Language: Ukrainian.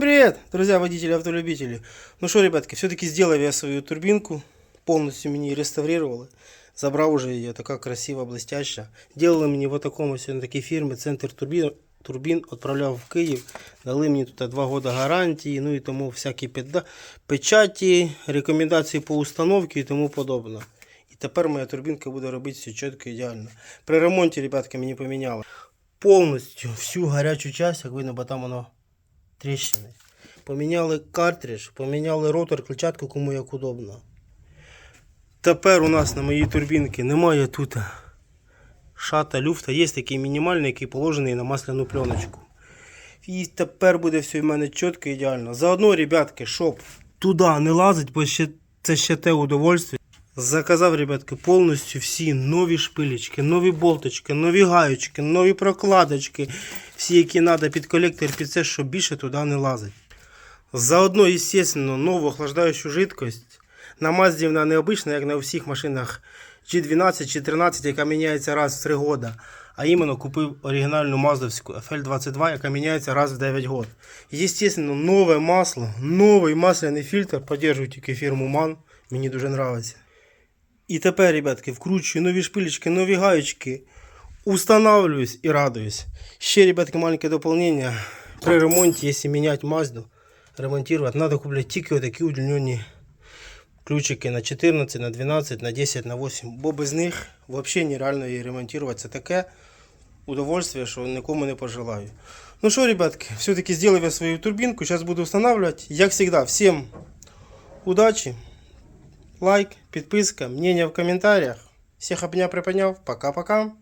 Привет, друзья, водители, автолюбители. Ну что, ребятки, все-таки сделал я свою турбинку. Полностью мені реставрировали. Забрав уже її, така красива, блестяща. Делали мені в такому на такій фірмі Центр турбін. Турбін відправляв в Київ. Дали мені тут 2 роки гарантії, ну і тому всякі печаті, рекомендації по установці і тому подобне. І тепер моя турбінка буде робити все чітко ідеально. При ремонті, ребятки, мені поміняли повністю всю гарячу часть, як видно, бо там тріщини. Поміняли картридж, поміняли ротор, клетчатку, кому як удобно. Тепер у нас на моїй турбінці немає тут шата люфта. Є такий мінімальний, який положений на масляну пленочку. І тепер буде все в мене чітко ідеально. Заодно, ребятки, щоб туди не лазить, бо ще, це ще те удовольствие. Заказав, ребятки, повністю всі нові шпилечки, нові болточки, нові гаючки, нові прокладочки, всі, які треба під колектор, під це, щоб більше туди не лазить. Заодно, естественно, нову охлаждаючу жидкость. На Мазді вона не як на всіх машинах G12 чи 13, яка міняється раз в 3 роки. А іменно купив оригінальну маздовську FL22, яка міняється раз в 9 років. Естественно, нове масло, новий масляний фільтр, поддержую тільки фірму MAN, мені дуже подобається. І тепер, ребятки, вкручую нові шпилечки, нові гаючки, устанавливаюсь і радуюсь. Ще, ребятки, маленьке дополнение. При ремонті, якщо міняти Мазду, ремонтувати, треба купляти тільки отакі удлінені ключики на 14, на 12, на 10, на 8, бо без них взагалі нереально її ремонтувати. Це таке удовольствие, що нікому не пожелаю. Ну що, ребятки, все-таки зробив я свою турбинку, зараз буду встановлювати. Як завжди, всім удачі, лайк, подписка, мнение в комментариях. Всех обняв, приподнял. Пока-пока.